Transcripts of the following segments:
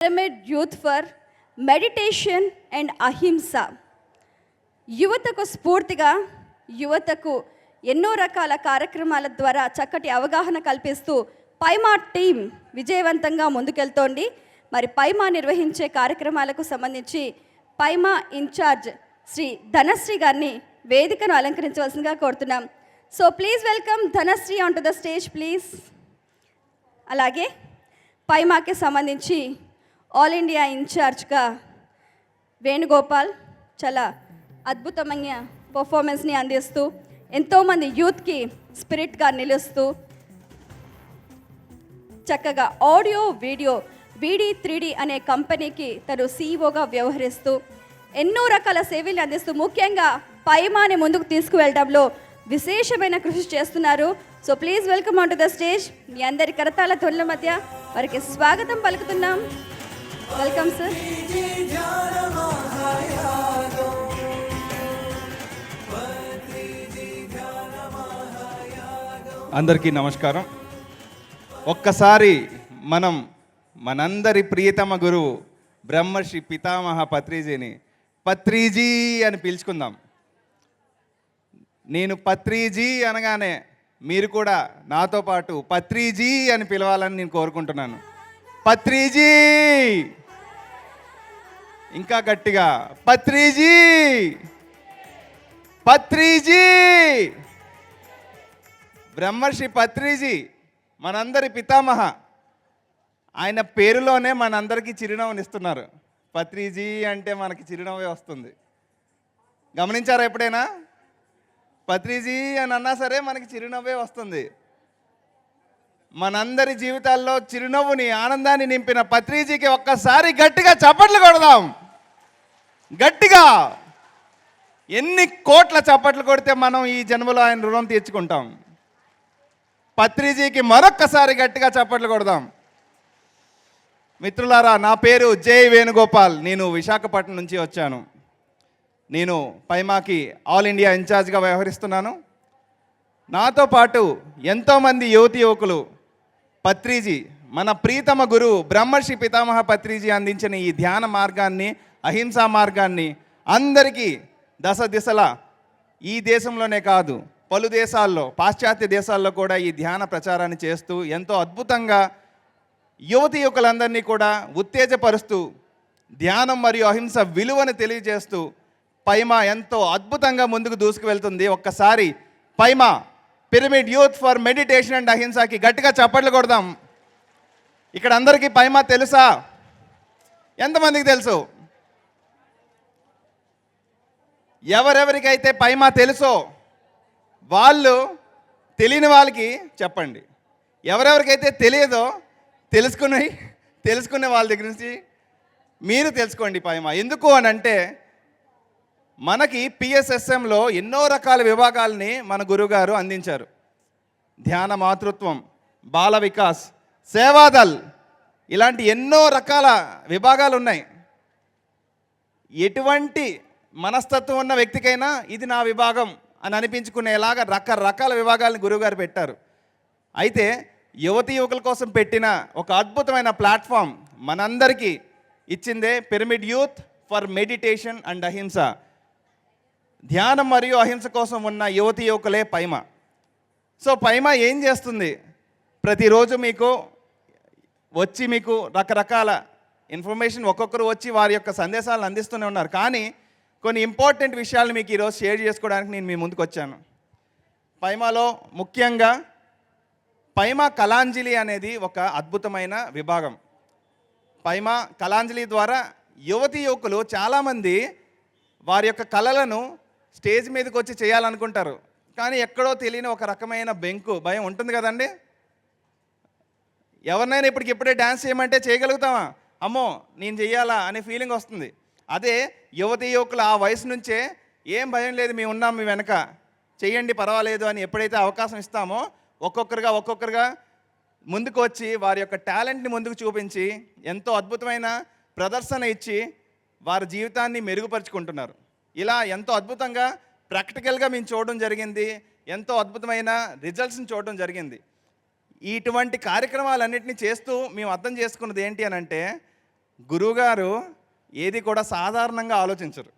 Pyramid youth for meditation and Ahimsa యువతకు స్ఫూర్తిగా యువతకు ఎన్నో రకాల కార్యక్రమాల ద్వారా చక్కటి అవగాహన కల్పిస్తూ పైమా టీం విజయవంతంగా ముందుకెళ్తోంది. మరి పైమా నిర్వహించే కార్యక్రమాలకు సంబంధించి పైమా ఇన్ఛార్జ్ శ్రీ ధనశ్రీ గారిని వేదికను అలంకరించవలసిందిగా కోరుతున్నాం. So please welcome Dhanashree on to the stage please అలాగే పైమాకి సంబంధించి ఆల్ ఇండియా ఇన్ఛార్జ్గా వేణుగోపాల్ చాలా అద్భుతమైన పర్ఫార్మెన్స్ని అందిస్తూ ఎంతోమంది యూత్కి స్పిరిట్గా నిలుస్తూ చక్కగా ఆడియో వీడియో బీడీ త్రీడీ అనే కంపెనీకి తను సీఈఓగా వ్యవహరిస్తూ ఎన్నో రకాల సేవలు అందిస్తూ ముఖ్యంగా పైమాని ముందుకు తీసుకువెళ్ళడంలో విశేషమైన కృషి చేస్తున్నారు. So please welcome on to the stage మీ అందరి కరతాల తొలల మధ్య వారికి స్వాగతం పలుకుతున్నాం. వెల్కమ్ సార్ అందరికీ నమస్కారం. ఒక్కసారి మనం మనందరి ప్రియతమ గురువు బ్రహ్మర్షి పితామహ పత్రిజీని పత్రిజీ అని పిలుచుకుందాం. నేను పత్రిజీ అనగానే మీరు కూడా నాతో పాటు పత్రిజీ అని పిలవాలని నేను కోరుకుంటున్నాను. పత్రిజీ! ఇంకా గట్టిగా. పత్రిజీ! పత్రిజీ! బ్రహ్మర్షి పత్రిజీ మనందరి పితామహ. ఆయన పేరులోనే మనందరికీ చిరునవ్వునిస్తున్నారు పత్రిజీ అంటే మనకి చిరునవ్వే వస్తుంది. గమనించారా ఎప్పుడైనా? పత్రిజీ అని అన్నా సరే మనకి చిరునవ్వే వస్తుంది. మనందరి జీవితాల్లో చిరునవ్వుని ఆనందాన్ని నింపిన పత్రిజీకి ఒక్కసారి గట్టిగా చప్పట్లు కొడదాం. గట్టిగా. ఎన్ని కోట్ల చప్పట్లు కొడితే మనం ఈ జన్మలో ఆయన రుణం తీర్చుకుంటాం? పత్రిజీకి మరొక్కసారి గట్టిగా చప్పట్లు కొడదాం. మిత్రులారా నా పేరు జై. వేణుగోపాల్. నేను విశాఖపట్నం నుంచి వచ్చాను. నేను పైమాకి ఆల్ ఇండియా ఇన్ఛార్జ్గా వ్యవహరిస్తున్నాను. నాతో పాటు ఎంతోమంది యువతి యువకులు పత్రిజీ మన ప్రీతమ గురువు బ్రహ్మర్షి పితామహ పత్రిజీ అందించిన ఈ ధ్యాన మార్గాన్ని అహింసా మార్గాన్ని అందరికీ దశ దిశల ఈ దేశంలోనే కాదు పలు దేశాల్లో పాశ్చాత్య దేశాల్లో కూడా ఈ ధ్యాన ప్రచారాన్ని చేస్తూ ఎంతో అద్భుతంగా యువతి యువకులందరినీ కూడా ఉత్తేజపరుస్తూ ధ్యానం మరియు అహింస విలువను తెలియజేస్తూ పైమా ఎంతో అద్భుతంగా ముందుకు దూసుకువెళ్తుంది. ఒక్కసారి PYMA pyramid youth for meditation and అహింసకి గట్టిగా చప్పట్లు కొడదాం. ఇక్కడ అందరికీ పైమా తెలుసా? ఎంతమందికి తెలుసు? ఎవరెవరికైతే పైమా తెలుసో వాళ్ళు తెలియని వాళ్ళకి చెప్పండి. ఎవరెవరికైతే తెలియదో తెలుసుకుని తెలుసుకునే వాళ్ళ దగ్గర నుంచి మీరు తెలుసుకోండి పైమా ఎందుకు అని అంటే మనకి పిఎస్ఎస్ఎంలో ఎన్నో రకాల విభాగాల్ని మన గురుగారు అందించారు. ధ్యాన మాతృత్వం బాల వికాస్ సేవాదల్ ఇలాంటి ఎన్నో రకాల విభాగాలు ఉన్నాయి. ఎటువంటి మనస్తత్వం ఉన్న వ్యక్తికైనా ఇది నా విభాగం అని అనిపించుకునేలాగా రకరకాల విభాగాలను గురువుగారు పెట్టారు. అయితే యువతి యువకుల కోసం పెట్టిన ఒక అద్భుతమైన ప్లాట్ఫామ్ మనందరికీ ఇచ్చిందే pyramid youth for meditation and Ahimsa. ధ్యానం మరియు అహింస కోసం ఉన్న యువతి యువకులే పైమ. సో పైమ ఏం చేస్తుంది? ప్రతిరోజు మీకు వచ్చి మీకు రకరకాల ఇన్ఫర్మేషన్ ఒక్కొక్కరు వచ్చి వారి యొక్క సందేశాలను అందిస్తూనే ఉన్నారు. కానీ కొన్ని ఇంపార్టెంట్ విషయాలు మీకు ఈరోజు షేర్ చేసుకోవడానికి నేను మీ ముందుకు వచ్చాను. పైమాలో ముఖ్యంగా పైమా కళాంజలి అనేది ఒక అద్భుతమైన విభాగం. పైమా కళాంజలి ద్వారా యువతి యువకులు చాలామంది వారి యొక్క కళలను స్టేజ్ మీదకి వచ్చి చేయాలనుకుంటారు. కానీ ఎక్కడో తెలియని ఒక రకమైన బెంకు భయం ఉంటుంది కదండి? ఎవరినైనా ఇప్పటికి ఇప్పుడే డ్యాన్స్ చేయమంటే చేయగలుగుతామా? అమ్మో నేను చెయ్యాలా అనే ఫీలింగ్ వస్తుంది. అదే యువతి యువకులు ఆ వయసు నుంచే ఏం భయం లేదు మేము ఉన్నాం మీ వెనక. చెయ్యండి పర్వాలేదు అని ఎప్పుడైతే అవకాశం ఇస్తామో ఒక్కొక్కరుగా ఒక్కొక్కరుగా ముందుకు వచ్చి వారి యొక్క టాలెంట్ని ముందుకు చూపించి ఎంతో అద్భుతమైన ప్రదర్శన ఇచ్చి వారి జీవితాన్ని మెరుగుపరుచుకుంటున్నారు. ఇలా ఎంతో అద్భుతంగా ప్రాక్టికల్గా మేము చూడడం జరిగింది. ఎంతో అద్భుతమైన రిజల్ట్స్ని చూడడం జరిగింది. ఇటువంటి కార్యక్రమాలన్నింటినీ చేస్తూ మేము అర్థం చేసుకున్నది ఏంటి అని అంటే గురువుగారు ఏది కూడా సాధారణంగా ఆలోచించరు.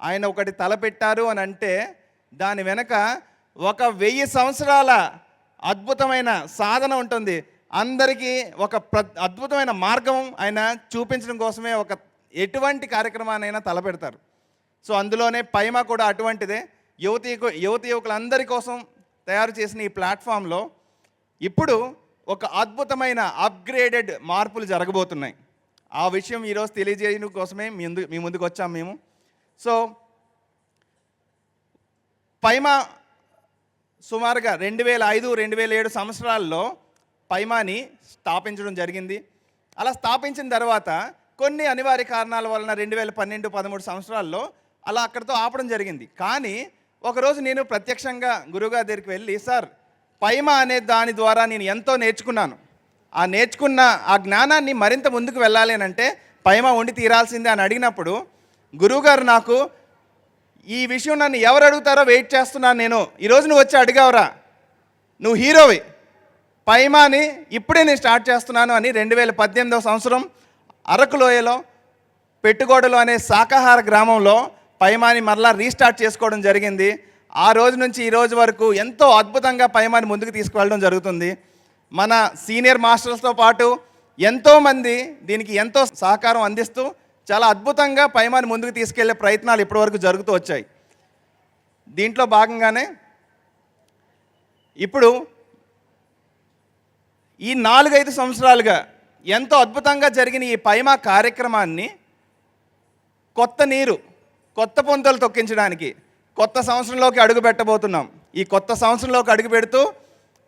ఆయన ఒకటి తలపెట్టారు అని అంటే దాని వెనక ఒక వెయ్యి సంవత్సరాల అద్భుతమైన సాధన ఉంటుంది. అందరికీ ఒక ప్ర అద్భుతమైన మార్గం ఆయన చూపించడం కోసమే ఒక ఎటువంటి కార్యక్రమాన్నైనా తలపెడతారు. సో అందులోనే పైమ కూడా అటువంటిదే. యువతి యువతి యువకులందరి కోసం తయారు చేసిన ఈ ప్లాట్ఫామ్లో ఇప్పుడు ఒక అద్భుతమైన అప్గ్రేడెడ్ మార్పులు జరగబోతున్నాయి. ఆ విషయం ఈరోజు తెలియజేయడం కోసమే మీ ముందు మీ ముందుకు వచ్చాం మేము. సో పైమా సుమారుగా రెండు వేల ఐదు రెండు వేల ఏడు సంవత్సరాల్లో పైమాని స్థాపించడం జరిగింది. అలా స్థాపించిన తర్వాత కొన్ని అనివార్య కారణాల వలన రెండు వేల పన్నెండు పదమూడు సంవత్సరాల్లో అలా అక్కడితో ఆపడం జరిగింది. కానీ ఒకరోజు నేను ప్రత్యక్షంగా గురువుగారి దగ్గరికి వెళ్ళి సార్ పైమా అనే దాని ద్వారా నేను ఎంతో నేర్చుకున్నాను. ఆ నేర్చుకున్న ఆ జ్ఞానాన్ని మరింత ముందుకు వెళ్ళాలి అంటే పైమా వండి తీరాల్సిందే అని అడిగినప్పుడు గురువుగారు నాకు ఈ విషయం నన్ను ఎవరు అడుగుతారో వెయిట్ చేస్తున్నాను నేను. ఈరోజు నువ్వు వచ్చి అడిగావురా. నువ్వు హీరోవి. పైమాని ఇప్పుడే నేను స్టార్ట్ చేస్తున్నాను అని రెండు వేల పద్దెనిమిదవ సంవత్సరం అరకులోయలో పెట్టుగోడలు అనే శాకాహార గ్రామంలో పైమాని మరలా రీస్టార్ట్ చేసుకోవడం జరిగింది. ఆ రోజు నుంచి ఈ రోజు వరకు ఎంతో అద్భుతంగా పైమాని ముందుకు తీసుకువెళ్ళడం జరుగుతుంది. మన సీనియర్ మాస్టర్స్తో పాటు ఎంతోమంది దీనికి ఎంతో సహకారం అందిస్తూ చాలా అద్భుతంగా పైమాని ముందుకు తీసుకెళ్ళే ప్రయత్నాలు ఇప్పటివరకు జరుగుతూ వచ్చాయి. దీంట్లో భాగంగానే ఇప్పుడు ఈ నాలుగైదు సంవత్సరాలుగా ఎంతో అద్భుతంగా జరిగిన ఈ పైమా కార్యక్రమాన్ని కొత్త నీరు కొత్త పొంతలు తొక్కించడానికి కొత్త సంవత్సరంలోకి అడుగు పెట్టబోతున్నాం. ఈ కొత్త సంవత్సరంలోకి అడుగు పెడుతూ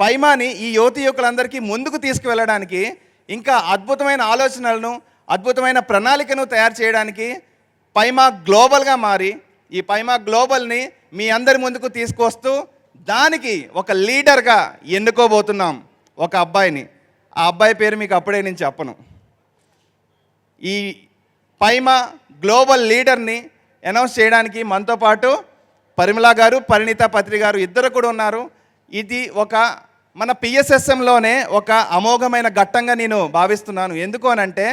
పైమాని ఈ యువతి యువకులందరికీ ముందుకు తీసుకువెళ్ళడానికి ఇంకా అద్భుతమైన ఆలోచనలను అద్భుతమైన ప్రణాళికను తయారు చేయడానికి పైమా గ్లోబల్గా మారి ఈ పైమా గ్లోబల్ని మీ అందరి ముందుకు తీసుకొస్తూ దానికి ఒక లీడర్గా ఎన్నుకోబోతున్నాం ఒక అబ్బాయిని. ఆ అబ్బాయి పేరు మీకు అప్పుడే నేను చెప్పను. ఈ పైమా గ్లోబల్ లీడర్ని అనౌన్స్ చేయడానికి మనతో పాటు పరిమళ గారు పరిణిత పత్రి గారు ఇద్దరు కూడా ఉన్నారు. ఇది ఒక మన పిఎస్ఎస్ఎంలోనే ఒక అమోఘమైన ఘట్టంగా నేను భావిస్తున్నాను. ఎందుకు అనంటే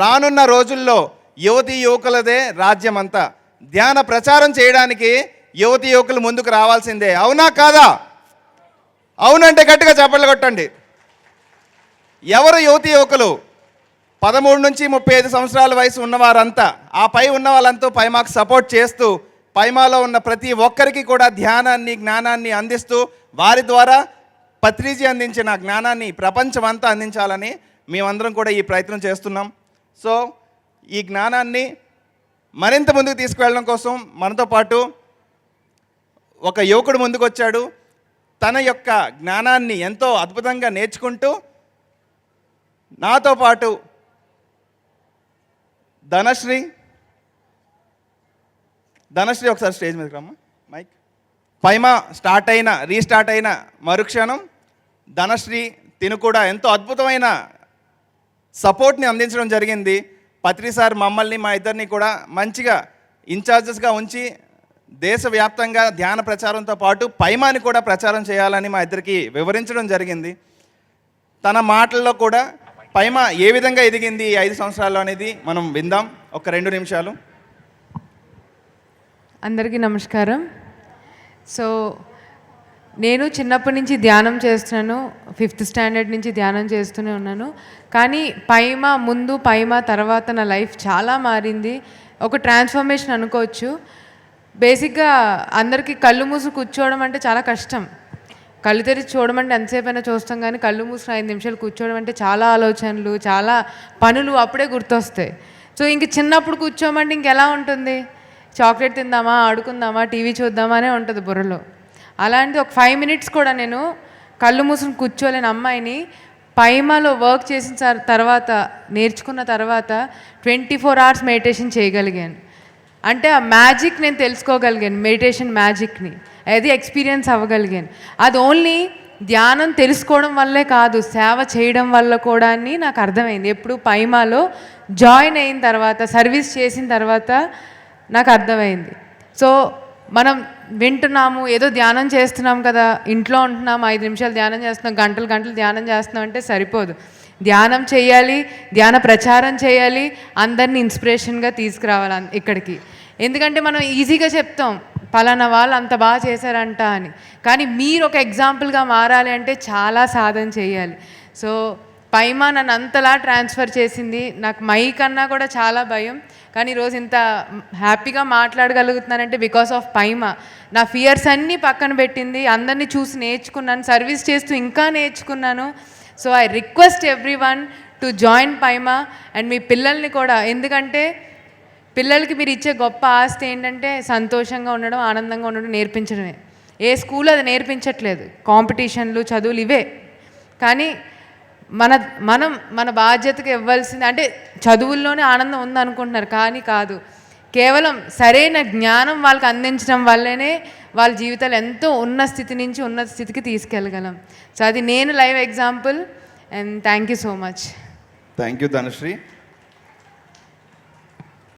రానున్న రోజుల్లో యువతి యువకులదే రాజ్యం అంతా ధ్యాన ప్రచారం చేయడానికి యువతి యువకులు ముందుకు రావాల్సిందే. అవునా కాదా? అవునంటే గట్టిగా చప్పట్లు కొట్టండి. ఎవరు యువతి యువకులు? పదమూడు నుంచి ముప్పై ఐదు సంవత్సరాల వయసు ఉన్నవారంతా ఆ పై ఉన్న వాళ్ళంతా పైమాకు సపోర్ట్ చేస్తూ పైమాలో ఉన్న ప్రతి ఒక్కరికి కూడా ధ్యానాన్ని జ్ఞానాన్ని అందిస్తూ వారి ద్వారా పత్రిజీ అందించిన జ్ఞానాన్ని ప్రపంచం అంతా అందించాలని మేమందరం కూడా ఈ ప్రయత్నం చేస్తున్నాం. సో ఈ జ్ఞానాన్ని మరింత ముందుకు తీసుకువెళ్ళడం కోసం మనతో పాటు ఒక యువకుడు ముందుకు వచ్చాడు తన యొక్క జ్ఞానాన్ని ఎంతో అద్భుతంగా నేర్చుకుంటూ నాతో పాటు ధనశ్రీ. ధనశ్రీ ఒకసారి స్టేజ్ మీదకి రమ్మా. మైక్. పైమా స్టార్ట్ అయిన రీస్టార్ట్ అయిన మరుక్షణం ధనశ్రీ తిను కూడా ఎంతో అద్భుతమైన సపోర్ట్ని అందించడం జరిగింది. పత్రి సార్ మమ్మల్ని మా ఇద్దరిని కూడా మంచిగా ఇన్ఛార్జెస్గా ఉంచి దేశవ్యాప్తంగా ధ్యాన ప్రచారంతో పాటు పైమాని కూడా ప్రచారం చేయాలని మా ఇద్దరికి వివరించడం జరిగింది. తన మాటల్లో కూడా పైమ ఏ విధంగా ఎదిగింది ఈ ఐదు సంవత్సరాల్లో అనేది మనం విందాం. ఒక రెండు నిమిషాలు. అందరికీ నమస్కారం. సో నేను చిన్నప్పటి నుంచి ధ్యానం చేస్తున్నాను. ఫిఫ్త్ స్టాండర్డ్ నుంచి ధ్యానం చేస్తూనే ఉన్నాను. కానీ పైమ ముందు పైమ తర్వాత నా లైఫ్ చాలా మారింది. ఒక ట్రాన్స్ఫర్మేషన్ అనుకోవచ్చు. బేసిక్గా అందరికీ కళ్ళు మూసి కూర్చోవడం అంటే చాలా కష్టం. కళ్ళు తెరిచి చూడమంటే ఎంతసేపు అయినా చూస్తాం కానీ కళ్ళు మూసిన ఐదు నిమిషాలు కూర్చోవడం అంటే చాలా ఆలోచనలు చాలా పనులు అప్పుడే గుర్తొస్తాయి. సో ఇంక చిన్నప్పుడు కూర్చోమంటే ఇంకెలా ఉంటుంది? చాక్లెట్ తిందామా ఆడుకుందామా టీవీ చూద్దామా అనే ఉంటుంది బుర్రలో. అలాంటి ఒక ఫైవ్ మినిట్స్ కూడా నేను కళ్ళు మూసుకుని కూర్చోలేని అమ్మాయిని పైమాలో వర్క్ చేసిన తర్వాత నేర్చుకున్న తర్వాత ట్వంటీ ఫోర్ అవర్స్ మెడిటేషన్ చేయగలిగాను. అంటే ఆ మ్యాజిక్ నేను తెలుసుకోగలిగాను మెడిటేషన్ మ్యాజిక్ని. అది ఎక్స్పీరియన్స్ అవ్వగలిగాను. అది ఓన్లీ ధ్యానం తెలుసుకోవడం వల్లే కాదు సేవ చేయడం వల్ల కూడా అని నాకు అర్థమైంది. ఎప్పుడు పైమాలో జాయిన్ అయిన తర్వాత సర్వీస్ చేసిన తర్వాత నాకు అర్థమైంది. సో మనం వింటున్నాము ఏదో ధ్యానం చేస్తున్నాం కదా ఇంట్లో ఉంటున్నాము ఐదు నిమిషాలు ధ్యానం చేస్తున్నాం గంటలు గంటలు ధ్యానం చేస్తున్నాం అంటే సరిపోదు. ధ్యానం చేయాలి ధ్యాన ప్రచారం చేయాలి అందరినీ ఇన్స్పిరేషన్గా తీసుకురావాలి ఇక్కడికి. ఎందుకంటే మనం ఈజీగా చెప్తాం పలానా వాళ్ళు అంత బాగా చేశారంట అని. కానీ మీరు ఒక ఎగ్జాంపుల్గా మారాలి అంటే చాలా సాధన చేయాలి. సో పైమా నన్ను అంతలా ట్రాన్స్ఫర్ చేసింది. నాకు మై కన్నా కూడా చాలా భయం. కానీ ఈరోజు ఇంత హ్యాపీగా మాట్లాడగలుగుతున్నానంటే బికాస్ ఆఫ్ పైమా. నా ఫియర్స్ అన్నీ పక్కన పెట్టింది. అందరినీ చూసి నేర్చుకున్నాను. సర్వీస్ చేస్తూ ఇంకా నేర్చుకున్నాను. So I request everyone to join PYMA and మీ పిల్లల్ని కూడా. ఎందుకంటే పిల్లలకి మీరు ఇచ్చే గొప్ప ఆస్తి ఏంటంటే సంతోషంగా ఉండడం ఆనందంగా ఉండడం నేర్పించడమే. ఏ స్కూల్ అది నేర్పించట్లేదు. కాంపిటీషన్లు చదువులు ఇవే. కానీ మన మనం మన బాధ్యతకు ఇవ్వాల్సింది అంటే చదువుల్లోనే ఆనందం ఉందనుకుంటున్నారు. కానీ కాదు. కేవలం సరైన జ్ఞానం వాళ్ళకి అందించడం వల్లనే వాళ్ళ జీవితాలు ఎంతో ఉన్న స్థితి నుంచి ఉన్నత స్థితికి తీసుకెళ్ళగలం. సో అది నేను live example. And thank you so much. Thank you Dhanushree